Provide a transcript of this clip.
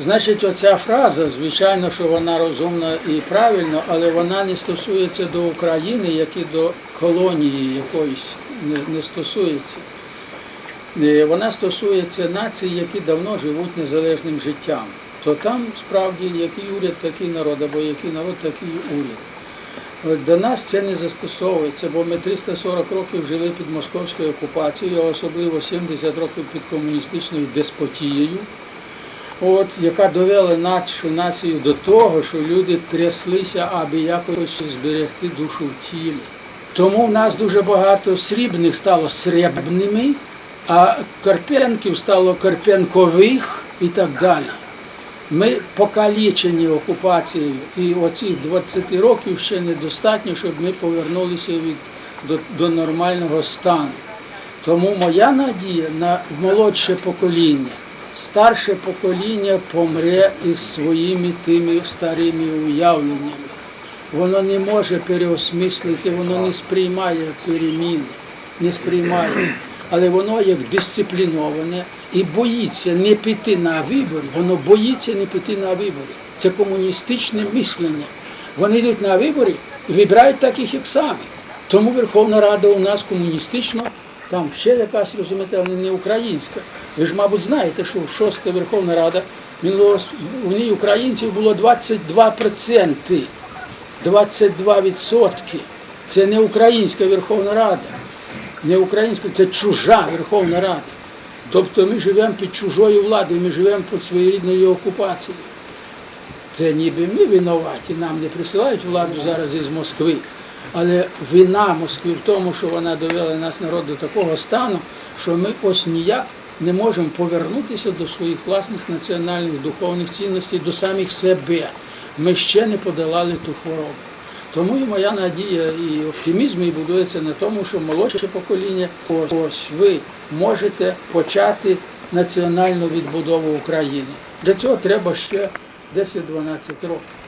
Значить, оця фраза, звичайно, що вона розумна і правильна, але вона не стосується до України, як і до колонії якоїсь не, стосується. Е, Вона стосується націй, які давно живуть незалежним життям. То там справді який уряд, такий народ, або який народ, такий уряд. До нас це не застосовується, бо ми 340 років жили під московською окупацією, а особливо 70 років під комуністичною деспотією, от, яка довела нашу націю до того, що люди тряслися, аби якось зберегти душу в тілі. Тому в нас дуже багато срібних стало срібними, а Карпенків стало Карпенкових і так далі. Ми покалічені окупацією, і оцих 20 років ще недостатньо, щоб ми повернулися від, до, до нормального стану. Тому моя надія на молодше покоління. Старше покоління помре із своїми тими старими уявленнями. Воно не може переосмислити, воно не сприймає переміни, не сприймає. Але воно як дисципліноване і боїться не піти на вибори, воно боїться не піти на вибори. Це комуністичне мислення. Вони йдуть на вибори і вибирають таких, як самі. Тому Верховна Рада у нас комуністична, там ще якась, розумієте, не українська. Ви ж, мабуть, знаєте, що шоста Верховна Рада, с- ній українців було 22%. 22%. Це не українська Верховна Рада. Не українська, це чужа Верховна Рада. Тобто ми живемо під чужою владою, ми живемо під своєрідною окупацією. Це ніби ми винуваті, нам не присилають владу зараз із Москви. Але вина Москви в тому, що вона довела нас народ до такого стану, що ми ось ніяк не можемо повернутися до своїх власних національних духовних цінностей, до самих себе. Ми ще не подолали ту хворобу. Тому і моя надія і оптимізм і будується на тому, що молодше покоління, ось, ось ви можете почати національну відбудову України. Для цього треба ще 10-12 років.